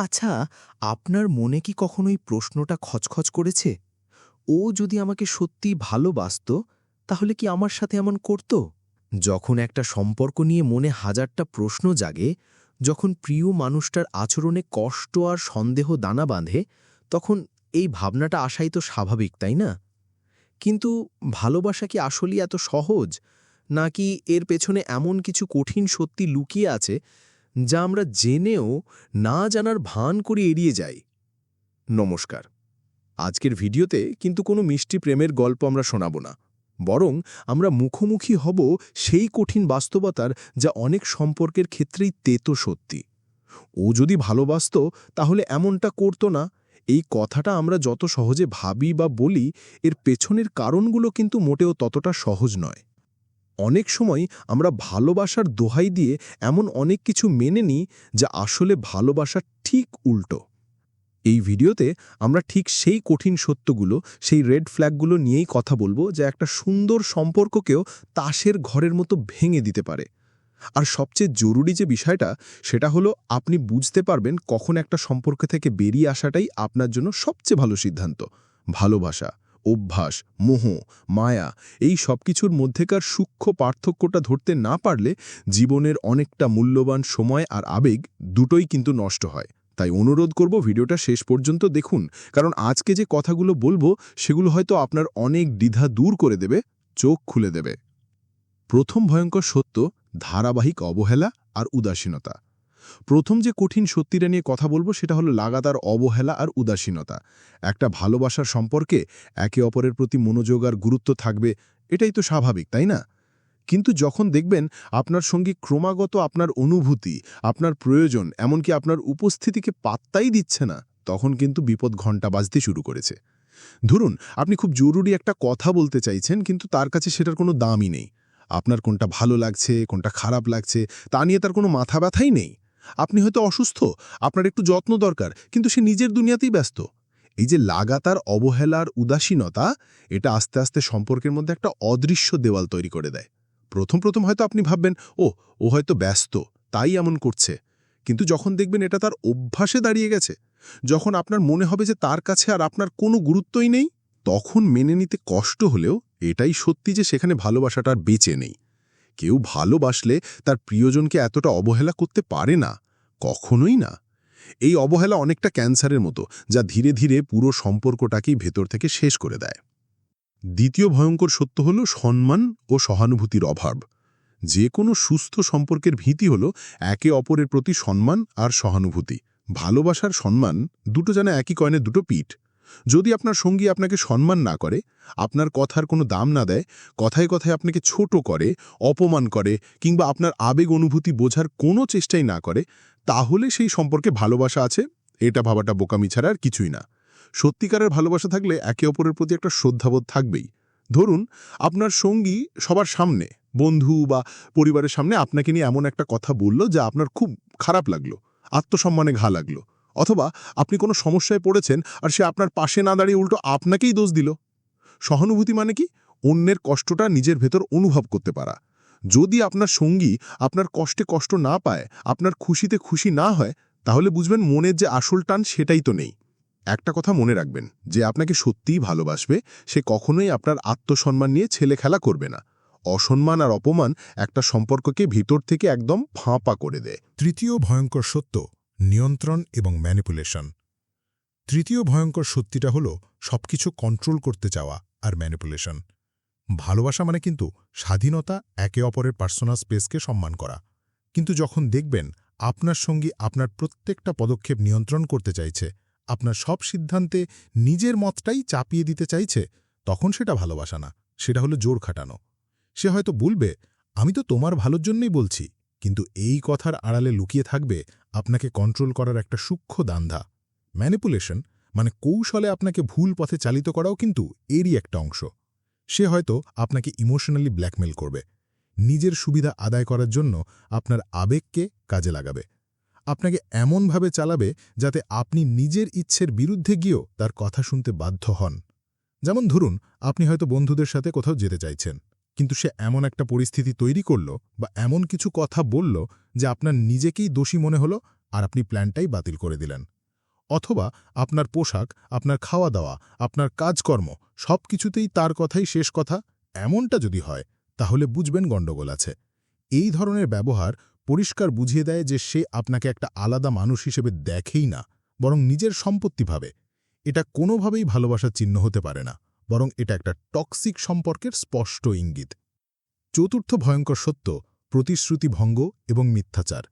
আচ্ছা আপনার মনে কি কখনোই প্রশ্নটা খচখচ করেছে? ও যদি আমাকে সত্যি ভালোবাসত, তাহলে কি আমার সাথে এমন করত? যখন একটা সম্পর্ক নিয়ে মনে হাজারটা প্রশ্ন জাগে, যখন প্রিয় মানুষটার আচরণে কষ্ট আর সন্দেহ দানা বাঁধে, তখন এই ভাবনাটা আসাই তো স্বাভাবিক, তাই না? কিন্তু ভালোবাসা কি আসলেই এত সহজ? নাকি এর পেছনে এমন কিছু কঠিন সত্যি লুকিয়ে আছে যা আমরা জেনেও না জানার ভান করে এড়িয়ে যাই। নমস্কার। আজকের ভিডিওতে কিন্তু কোনো মিষ্টি প্রেমের গল্প আমরা শোনাব না। বরং আমরা মুখোমুখি হব সেই কঠিন বাস্তবতার যা অনেক সম্পর্কের ক্ষেত্রেই তেতো সত্যি। ও যদি ভালোবাসত, তাহলে এমনটা করত না। এই কথাটা আমরা যত সহজে ভাবি বা বলি, এর পেছনের কারণগুলো কিন্তু মোটেও ততটা সহজ নয়। অনেক সময় আমরা ভালোবাসার দোহাই দিয়ে এমন অনেক কিছু মেনে নিই যা আসলে ভালোবাসার ঠিক উল্টো। এই ভিডিওতে আমরা ঠিক সেই কঠিন সত্যগুলো, সেই রেড ফ্ল্যাগগুলো নিয়েই কথা বলব যা একটা সুন্দর সম্পর্ককেও তাসের ঘরের মতো ভেঙে দিতে পারে। আর সবচেয়ে জরুরি যে বিষয়টা, সেটা হলো আপনি বুঝতে পারবেন কখন একটা সম্পর্ক থেকে বেরিয়ে আসাটাই আপনার জন্য সবচেয়ে ভালো সিদ্ধান্ত, ভালোবাসা। অভ্যাস, মোহ, মায়া, এই সব কিছুর মধ্যেকার সূক্ষ্ম পার্থক্যটা ধরতে না পারলে জীবনের অনেকটা মূল্যবান সময় আর আবেগ দুটোই কিন্তু নষ্ট হয়। তাই অনুরোধ করব ভিডিওটা শেষ পর্যন্ত দেখুন, কারণ আজকে যে কথাগুলো বলব সেগুলো হয়তো আপনার অনেক দ্বিধা দূর করে দেবে, চোখ খুলে দেবে। প্রথম ভয়ঙ্কর সত্য, ধারাবাহিক অবহেলা আর উদাসীনতা। প্রথম যে কঠিন সত্যিটা নিয়ে কথা বলব সেটা হলো লাগাতার অবহেলা আর উদাসীনতা। একটা ভালোবাসার সম্পর্কে একে অপরের প্রতি মনোযোগ আর গুরুত্ব থাকবে, এটাই তো স্বাভাবিক, তাই না? কিন্তু যখন দেখবেন আপনার সঙ্গী ক্রমাগত আপনার অনুভূতি, আপনার প্রয়োজন, এমনকি আপনার উপস্থিতিকে পাত্তাই দিচ্ছে না, তখন কিন্তু বিপদ ঘণ্টা বাজতে শুরু করেছে। ধরুন, আপনি খুব জরুরি একটা কথা বলতে চাইছেন, কিন্তু তার কাছে সেটার কোনো দামই নেই। আপনার কোনটা ভালো লাগছে, কোনটা খারাপ লাগছে, তা নিয়ে তার কোনো মাথা ব্যথাই নেই। আপনি হয়তো অসুস্থ, আপনার একটু যত্ন দরকার, কিন্তু সে নিজের দুনিয়াতেই ব্যস্ত। এই যে লাগাতার অবহেলার উদাসীনতা, এটা আস্তে আস্তে সম্পর্কের মধ্যে একটা অদৃশ্য দেওয়াল তৈরি করে দেয়। প্রথম প্রথম হয়তো আপনি ভাববেন, ও ও হয়তো ব্যস্ত, তাই এমন করছে। কিন্তু যখন দেখবেন এটা তার অভ্যাসে দাঁড়িয়ে গেছে, যখন আপনার মনে হবে যে তার কাছে আর আপনার কোনো গুরুত্বই নেই, তখন মেনে নিতে কষ্ট হলেও এটাই সত্যি যে সেখানে ভালোবাসাটা আর বেঁচে নেই। কেউ ভালোবাসলে তার প্রিয়জনকে এতটা অবহেলা করতে পারে না। কখনোই না। এই অবহেলা অনেকটা ক্যান্সারের মতো, যা ধীরে ধীরে পুরো সম্পর্কটাকেই ভেতর থেকে শেষ করে দেয়। দ্বিতীয় ভয়ঙ্কর সত্য হল সম্মান ও সহানুভূতির অভাব। যে কোনো সুস্থ সম্পর্কের ভীতি হল একে অপরের প্রতি সম্মান আর সহানুভূতি। ভালোবাসার সম্মান দুটো যেন একই কয়নে দুটো পিঠ। যদি আপনার সঙ্গী আপনাকে সম্মান না করে, আপনার কথার কোনো দাম না দেয়, কথায় কথায় আপনাকে ছোট করে, অপমান করে, কিংবা আপনার আবেগ অনুভূতি বোঝার কোনো চেষ্টাই না করে, তাহলে সেই সম্পর্কে ভালোবাসা আছে, এটা ভাবাটা বোকামি ছাড়া আর কিছুই না। সত্যিকারের ভালোবাসা থাকলে একে অপরের প্রতি একটা শ্রদ্ধাবোধ থাকবেই। ধরুন, আপনার সঙ্গী সবার সামনে, বন্ধু বা পরিবারের সামনে আপনাকে নিয়ে এমন একটা কথা বলল যা আপনার খুব খারাপ লাগল, আত্মসম্মানে ঘা লাগল। অথবা আপনি কোনো সমস্যায় পড়েছেন আর সে আপনার পাশে না দাঁড়িয়ে উল্টো আপনাকেই দোষ দিল। সহানুভূতি মানে কি? অন্যের কষ্টটা নিজের ভেতর অনুভব করতে পারা। যদি আপনার সঙ্গী আপনার কষ্টে কষ্ট না পায়, আপনার খুশিতে খুশি না হয়, তাহলে বুঝবেন মনের যে আসল টান সেটাই তো নেই। একটা কথা মনে রাখবেন, যে আপনাকে সত্যিই ভালোবাসবে, সে কখনোই আপনার আত্মসম্মান নিয়ে ছেলে খেলা করবে না। অসম্মান আর অপমান একটা সম্পর্ককে ভিতর থেকে একদম ফাঁপা করে দেয়। তৃতীয় ভয়ঙ্কর সত্য নিয়ন্ত্রণ এবং ম্যানিপুলেশন তৃতীয় ভয়ঙ্কর সত্যিটা হল সবকিছু কন্ট্রোল করতে চাওয়া আর ম্যানিপুলেশন ভালোবাসা মানে কিন্তু স্বাধীনতা, একে অপরের পার্সোনাল স্পেসকে সম্মান করা। কিন্তু যখন দেখবেন আপনার সঙ্গী আপনার প্রত্যেকটা পদক্ষেপ নিয়ন্ত্রণ করতে চাইছে, আপনার সব সিদ্ধান্তে নিজের মতটাই চাপিয়ে দিতে চাইছে, তখন সেটা ভালোবাসা না, সেটা হলো জোর খাটানো। সে হয়তো বলবে, আমি তো তোমার ভালোর জন্যই বলছি। কিন্তু এই কথার আড়ালে লুকিয়ে থাকবে আপনাকে কন্ট্রোল করার একটা সূক্ষ্ম দান্ধা। ম্যানিপুলেশন মানে কৌশলে আপনাকে ভুল পথে চালিত করাও কিন্তু এরই একটা অংশ। সে হয়তো আপনাকে ইমোশনালি ব্ল্যাকমেল করবে। নিজের সুবিধা আদায় করার জন্য আপনার আবেগকে কাজে লাগাবে। আপনাকে এমনভাবে চালাবে যাতে আপনি নিজের ইচ্ছের বিরুদ্ধে গিয়েও তার কথা শুনতে বাধ্য হন। যেমন ধরুন, আপনি হয়তো বন্ধুদের সাথে কোথাও যেতে চাইছেন। কিন্তু সে এমন একটা পরিস্থিতি তৈরি করল বা এমন কিছু কথা বলল যে আপনার নিজেকেই দোষী মনে হলো আর আপনি প্ল্যানটাই বাতিল করে দিলেন। অথবা আপনার পোশাক, আপনার খাওয়া দাওয়া আপনার কাজকর্ম সব কিছুতেই তার কথাই শেষ কথা এমনটা যদি হয়, তাহলে বুঝবেন গণ্ডগোল আছে। এই ধরনের ব্যবহার পরিষ্কার বুঝিয়ে দেয় যে সে আপনাকে একটা আলাদা মানুষ হিসেবে দেখেই না, বরং নিজের সম্পত্তি ভাবে। এটা কোনোভাবেই ভালোবাসার চিহ্ন হতে পারে না। বরং এটা একটা টক্সিক সম্পর্কের স্পষ্ট ইঙ্গিত। চতুর্থ ভয়ঙ্কর সত্য, প্রতিশ্রুতি ভঙ্গ এবং মিথ্যাচার।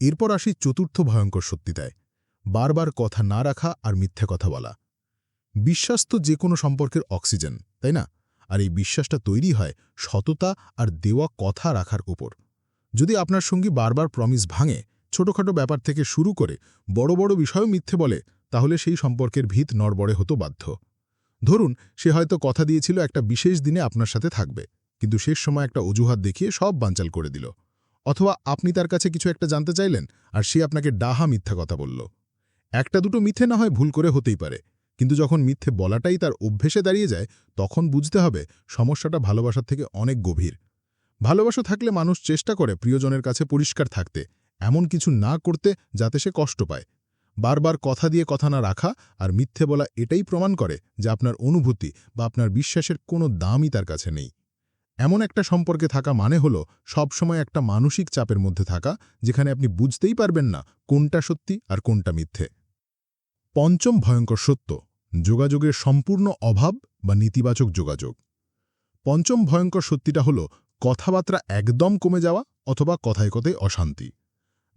এরপর আসি চতুর্থ ভয়ঙ্কর সত্যিতায় বারবার কথা না রাখা আর মিথ্যে কথা বলা। বিশ্বাস তো যে কোনো সম্পর্কের অক্সিজেন, তাই না? আর এই বিশ্বাসটা তৈরি হয় সততা আর দেওয়া কথা রাখার উপর। যদি আপনার সঙ্গী বারবার প্রমিস ভাঙে, ছোটখাটো ব্যাপার থেকে শুরু করে বড় বড় বিষয়ও মিথ্যে বলে, তাহলে সেই সম্পর্কের ভিত নড়বড়ে হতো বাধ্য। ধরুন, সে হয়তো কথা দিয়েছিল একটা বিশেষ দিনে আপনার সাথে থাকবে, কিন্তু শেষ সময় একটা অজুহাত দেখিয়ে সব বানচাল করে দিল। অথবা আপনি তার কাছে কিছু একটা জানতে চাইলেন আর সে আপনাকে ডাহা মিথ্যা কথা বলল। একটা দুটো মিথ্যে না হয় ভুল করে হতেই পারে, কিন্তু যখন মিথ্যে বলাটাই তার অভ্যেসে দাঁড়িয়ে যায়, তখন বুঝতে হবে সমস্যাটা ভালোবাসার থেকে অনেক গভীর। ভালোবাসা থাকলে মানুষ চেষ্টা করে প্রিয়জনের কাছে পরিষ্কার থাকতে, এমন কিছু না করতে যাতে সে কষ্ট পায় বারবার কথা দিয়ে কথা না রাখা আর মিথ্যে বলা এটাই প্রমাণ করে যে আপনার অনুভূতি বা আপনার বিশ্বাসের কোনো দামই তার কাছে নেই। এমন একটা সম্পর্কে থাকা মানে হল সবসময় একটা মানসিক চাপের মধ্যে থাকা যেখানে আপনি বুঝতেই পারবেন না কোনটা সত্যি আর কোনটা মিথ্যে। পঞ্চম ভয়ঙ্কর সত্য, যোগাযোগের সম্পূর্ণ অভাব বা নেতিবাচক যোগাযোগ। পঞ্চম ভয়ঙ্কর সত্যিটা হল কথাবার্তা একদম কমে যাওয়া অথবা কথায় কথায় অশান্তি।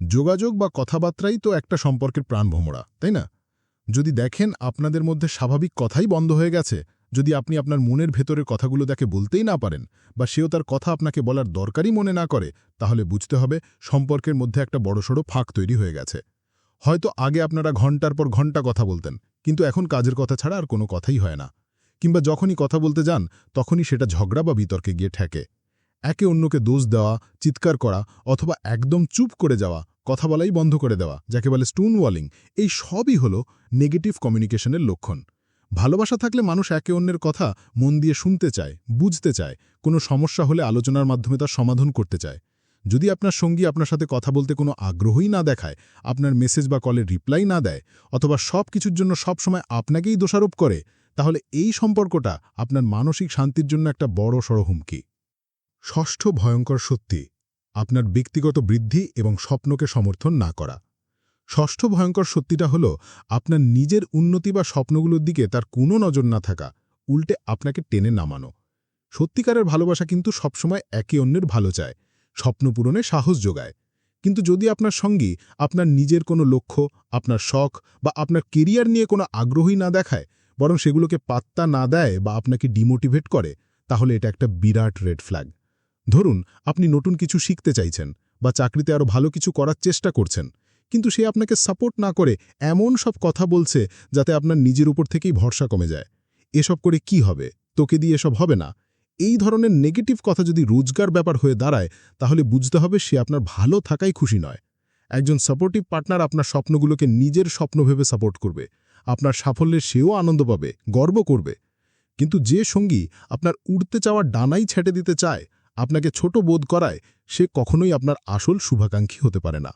যোগাযোগ বা কথাবার্তাই তো একটা সম্পর্কের প্রাণভোমরা, তাই না? যদি দেখেন আপনাদের মধ্যে স্বাভাবিক কথাই বন্ধ হয়ে গেছে, যদি আপনি আপনার মনের ভেতরের কথাগুলো দেখে বলতেই না পারেন বা সেও তার কথা আপনাকে বলার দরকারই মনে না করে, তাহলে বুঝতে হবে সম্পর্কের মধ্যে একটা বড়সড় ফাঁক তৈরি হয়ে গেছে। হয়তো আগে আপনারা ঘণ্টার পর ঘণ্টা কথা বলতেন, কিন্তু এখন কাজের কথা ছাড়া আর কোনো কথাই হয় না। কিংবা যখনই কথা বলতে যান, তখনই সেটা ঝগড়া বা বিতর্কে গিয়ে ঠেকে। একে অন্যকে দোষ দেওয়া, চিৎকার করা অথবা একদম চুপ করে যাওয়া, কথা বলাই বন্ধ করে দেওয়া, যাকে বলে স্টোন ওয়ালিং এই সবই হল নেগেটিভ কমিউনিকেশনের লক্ষণ। ভালোবাসা থাকলে মানুষ একে অন্যের কথা মন দিয়ে শুনতে চায়, বুঝতে চায়, কোনো সমস্যা হলে আলোচনার মাধ্যমে তার সমাধান করতে চায়। যদি আপনার সঙ্গী আপনার সাথে কথা বলতে কোনো আগ্রহই না দেখায়, আপনার মেসেজ বা কলের রিপ্লাই না দেয়, অথবা সব কিছুর জন্য সব সময় আপনাকেই দোষারোপ করে, তাহলে এই সম্পর্কটা আপনার মানসিক শান্তির জন্য একটা বড় সড় হুমকি। ষষ্ঠ ভয়ঙ্কর সত্যি, আপনার ব্যক্তিগত বৃদ্ধি এবং স্বপ্নকে সমর্থন না করা। ষষ্ঠ ভয়ঙ্কর সত্যিটা হল, আপনার নিজের উন্নতি বা স্বপ্নগুলোর দিকে তার কোনো নজর না থাকা, উল্টে আপনাকে টেনে নামানো। সত্যিকারের ভালোবাসা কিন্তু সবসময় একে অন্যের ভালো চায়, স্বপ্ন পূরণে সাহস যোগায়। কিন্তু যদি আপনার সঙ্গী আপনার নিজের কোনো লক্ষ্য, আপনার শখ বা আপনার কেরিয়ার নিয়ে কোনো আগ্রহই না দেখায়, বরং সেগুলোকে পাত্তা না দেয় বা আপনাকে ডিমোটিভেট করে, তাহলে এটা একটা বিরাট রেড ফ্ল্যাগ। ধরুন, আপনি নতুন কিছু শিখতে চাইছেন বা চাকরিতে আরও ভালো কিছু করার চেষ্টা করছেন, কিন্তু সে আপনাকে সাপোর্ট না করে এমন সব কথা বলছে যাতে আপনার নিজের উপর থেকেই ভরসা কমে যায়। এসব করে কি হবে? তোকে দিয়ে এসব হবে না? এই ধরনের নেগেটিভ কথা যদি রোজগার ব্যাপার হয়ে দাঁড়ায়, তাহলে বুঝতে হবে সে আপনার ভালো থাকাই খুশি নয়। একজন সাপোর্টিভ পার্টনার আপনার স্বপ্নগুলোকে নিজের স্বপ্ন ভেবে সাপোর্ট করবে। আপনার সাফল্যে সেও আনন্দ পাবে, গর্ব করবে। কিন্তু যে সঙ্গী আপনার উড়তে চাওয়া ডানাই ছেটে দিতে চায় আপনাকে ছোট বোধ করায় সে কখনোই আপনার আসল শুভাকাঙ্ক্ষী হতে পারে না।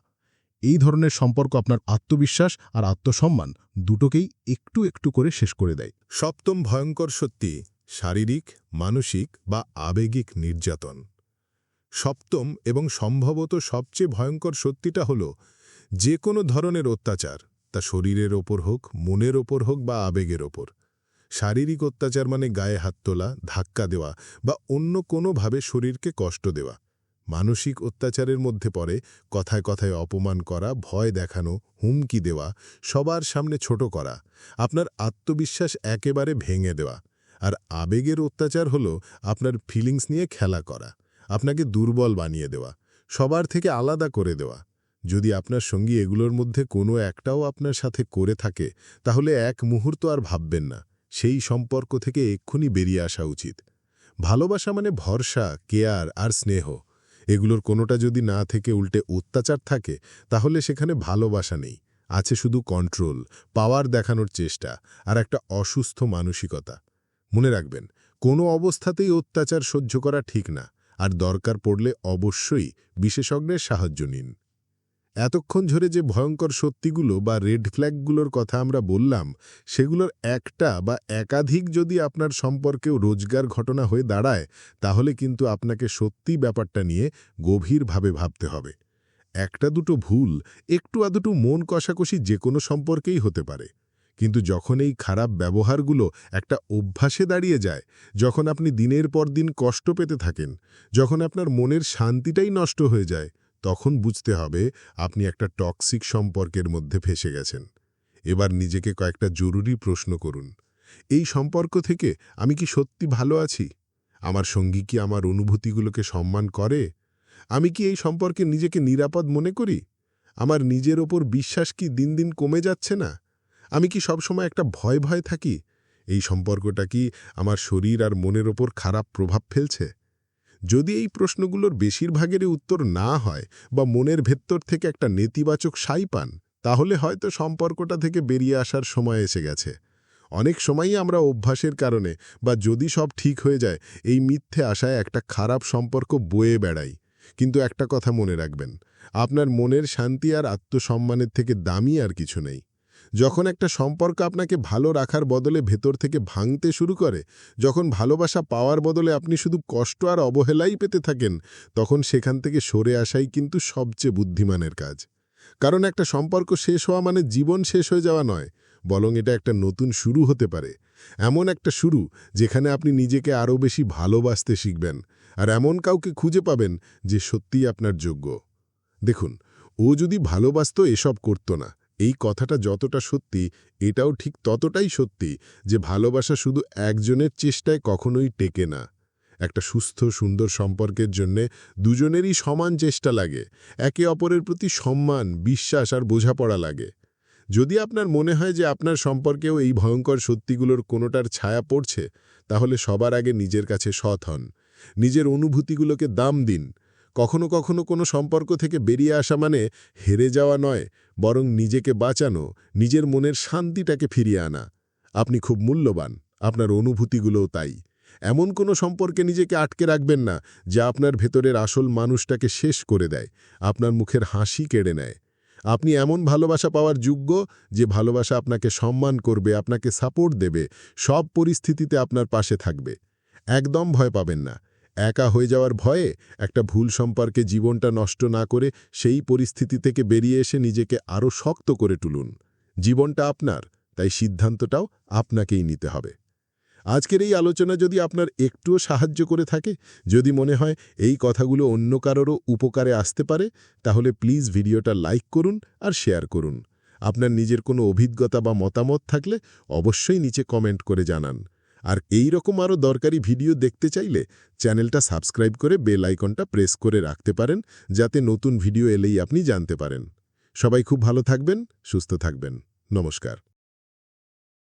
এই ধরনের সম্পর্ক আপনার আত্মবিশ্বাস আর আত্মসম্মান দুটোকেই একটু একটু করে শেষ করে দেয়। সপ্তম ভয়ঙ্কর সত্যি, শারীরিক, মানসিক বা আবেগিক নির্যাতন। সপ্তম এবং সম্ভবত সবচেয়ে ভয়ঙ্কর সত্যিটা হল, যে কোনো ধরনের অত্যাচার, তা শরীরের ওপর হোক, মনের ওপর হোক বা আবেগের ওপর শারীরিক অত্যাচার মানে গায়ে হাত তোলা, ধাক্কা দেওয়া বা অন্য কোনোভাবে শরীরকে কষ্ট দেওয়া। মানসিক অত্যাচারের মধ্যে পড়ে, কথায় কথায় অপমান করা, ভয় দেখানো, হুমকি দেওয়া, সবার সামনে ছোট করা, আপনার আত্মবিশ্বাস একেবারে ভেঙে দেওয়া। আর আবেগের অত্যাচার হল আপনার ফিলিংস নিয়ে খেলা করা, আপনাকে দুর্বল বানিয়ে দেওয়া, সবার থেকে আলাদা করে দেওয়া। যদি আপনার সঙ্গী এগুলোর মধ্যে কোনো একটাও আপনার সাথে করে থাকে, তাহলে এক মুহূর্ত আর ভাববেন না। সেই সম্পর্ক থেকে এক্ষুনি বেরিয়ে আসা উচিত। ভালোবাসা মানে ভরসা, কেয়ার আর স্নেহ। এগুলোর কোনোটা যদি না থেকে উল্টে অত্যাচার থাকে, তাহলে সেখানে ভালোবাসা নেই। আছে শুধু কন্ট্রোল, পাওয়ার দেখানোর চেষ্টা আর একটা অসুস্থ মানসিকতা। মনে রাখবেন, কোনো অবস্থাতেই অত্যাচার সহ্য করা ঠিক না। আর দরকার পড়লে অবশ্যই বিশেষজ্ঞের সাহায্য নিন। এতক্ষণ ধরে যে ভয়ঙ্কর সত্যিগুলো বা রেড ফ্ল্যাগগুলোর কথা আমরা বললাম, সেগুলোর একটা বা একাধিক যদি আপনার সম্পর্কেও রোজগার ঘটনা হয়ে দাঁড়ায়, তাহলে কিন্তু আপনাকে সত্যি ব্যাপারটা নিয়ে গভীরভাবে ভাবতে হবে। একটা দুটো ভুল, একটু আদুটু মন কষাকষি যে কোনো সম্পর্কেই হতে পারে। কিন্তু যখন এই খারাপ ব্যবহারগুলো একটা অভ্যাসে দাঁড়িয়ে যায়, যখন আপনি দিনের পর দিন কষ্ট পেতে থাকেন, যখন আপনার মনের শান্তিটাই নষ্ট হয়ে যায় তখন বুঝতে হবে আপনি একটা টক্সিক সম্পর্কের মধ্যে ফেসে গেছেন। এবার নিজেকে কয়েকটা জরুরি প্রশ্ন করুন। এই সম্পর্ক থেকে আমি কি সত্যি ভালো আছি? আমার সঙ্গী কি আমার অনুভূতিগুলোকে সম্মান করে? আমি কি এই সম্পর্কে নিজেকে নিরাপদ মনে করি? আমার নিজের ওপর বিশ্বাস কি দিন দিন কমে যাচ্ছে না? আমি কি সবসময় একটা ভয় ভয় থাকি? এই সম্পর্কটা কি আমার শরীর আর মনের ওপর খারাপ প্রভাব ফেলছে? যদি এই প্রশ্নগুলোর বেশিরভাগেরই উত্তর না হয় বা মনের ভেতর থেকে একটা নেতিবাচক সাই পান, তাহলে হয়তো সম্পর্কটা থেকে বেরিয়ে আসার সময় এসে গেছে। অনেক সময়ই আমরা অভ্যাসের কারণে বা যদি সব ঠিক হয়ে যায়, এই মিথ্যে আশায় একটা খারাপ সম্পর্ক বয়ে বেড়াই। কিন্তু একটা কথা মনে রাখবেন, আপনার মনের শান্তি আর আত্মসম্মানের থেকে দামি আর কিছু নেই। যখন একটা সম্পর্ক আপনাকে ভালো রাখার বদলে ভেতর থেকে ভাঙতে শুরু করে, যখন ভালোবাসা পাওয়ার বদলে আপনি শুধু কষ্ট আর অবহেলাই পেতে থাকেন, তখন সেখান থেকে সরে আসাই কিন্তু সবচেয়ে বুদ্ধিমানের কাজ। কারণ একটা সম্পর্ক শেষ হওয়া মানে জীবন শেষ হয়ে যাওয়া নয়, বরং এটা একটা নতুন শুরু হতে পারে। এমন একটা শুরু যেখানে আপনি নিজেকে আরও বেশি ভালোবাসতে শিখবেন, আর এমন কাউকে খুঁজে পাবেন যে সত্যিই আপনার যোগ্য। দেখুন, ও যদি ভালোবাসত, এসব করত না। এই কথাটা যতটা সত্যি, এটাও ঠিক ততটাই সত্যি যে ভালোবাসা শুধু একজনের চেষ্টায় কখনোই টেকে না। একটা সুস্থ, সুন্দর সম্পর্কের জন্যে দুজনেরই সমান চেষ্টা লাগে, একে অপরের প্রতি সম্মান, বিশ্বাস আর বোঝাপড়া লাগে। যদি আপনার মনে হয় যে আপনার সম্পর্কেও এই ভয়ঙ্কর সত্যিগুলোর কোনোটার ছায়া পড়ছে, তাহলে সবার আগে নিজের কাছে সৎ হন। নিজের অনুভূতিগুলোকে দাম দিন। কখনো কখনো কোনো সম্পর্ক থেকে বেরিয়ে আসা মানে হেরে যাওয়া নয়, বরং নিজেকে বাঁচানো, নিজের মনের শান্তিটাকে ফিরিয়ে আনা। আপনি খুব মূল্যবান, আপনার অনুভূতিগুলোও তাই। এমন কোনো সম্পর্কে নিজেকে আটকে রাখবেন না, যা আপনার ভেতরের আসল মানুষটাকে শেষ করে দেয়, আপনার মুখের হাসি কেড়ে নেয়। আপনি এমন ভালোবাসা পাওয়ার যোগ্য যে ভালোবাসা আপনাকে সম্মান করবে, আপনাকে সাপোর্ট দেবে, সব পরিস্থিতিতে আপনার পাশে থাকবে। একদম ভয় পাবেন না। একা হয়ে যাওয়ার ভয়ে একটা ভুল সম্পর্কে জীবনটা নষ্ট না করে সেই পরিস্থিতি থেকে বেরিয়ে এসে নিজেকে আরও শক্ত করে তুলুন। জীবনটা আপনার, তাই সিদ্ধান্তটাও আপনাকেই নিতে হবে। আজকের এই আলোচনা যদি আপনার একটুও সাহায্য করে থাকে, যদি মনে হয় এই কথাগুলো অন্য কারোরও উপকারে আসতে পারে, তাহলে প্লিজ ভিডিওটা লাইক করুন আর শেয়ার করুন। আপনার নিজের কোনো অভিজ্ঞতা বা মতামত থাকলে অবশ্যই নিচে কমেন্ট করে জানান। আর এই রকম আরও দরকারি ভিডিও দেখতে চাইলে চ্যানেলটা সাবস্ক্রাইব করে বেল আইকনটা প্রেস করে রাখতে পারেন, যাতে নতুন ভিডিও এলেই আপনি জানতে পারেন। সবাই খুব ভালো থাকবেন, সুস্থ থাকবেন। নমস্কার।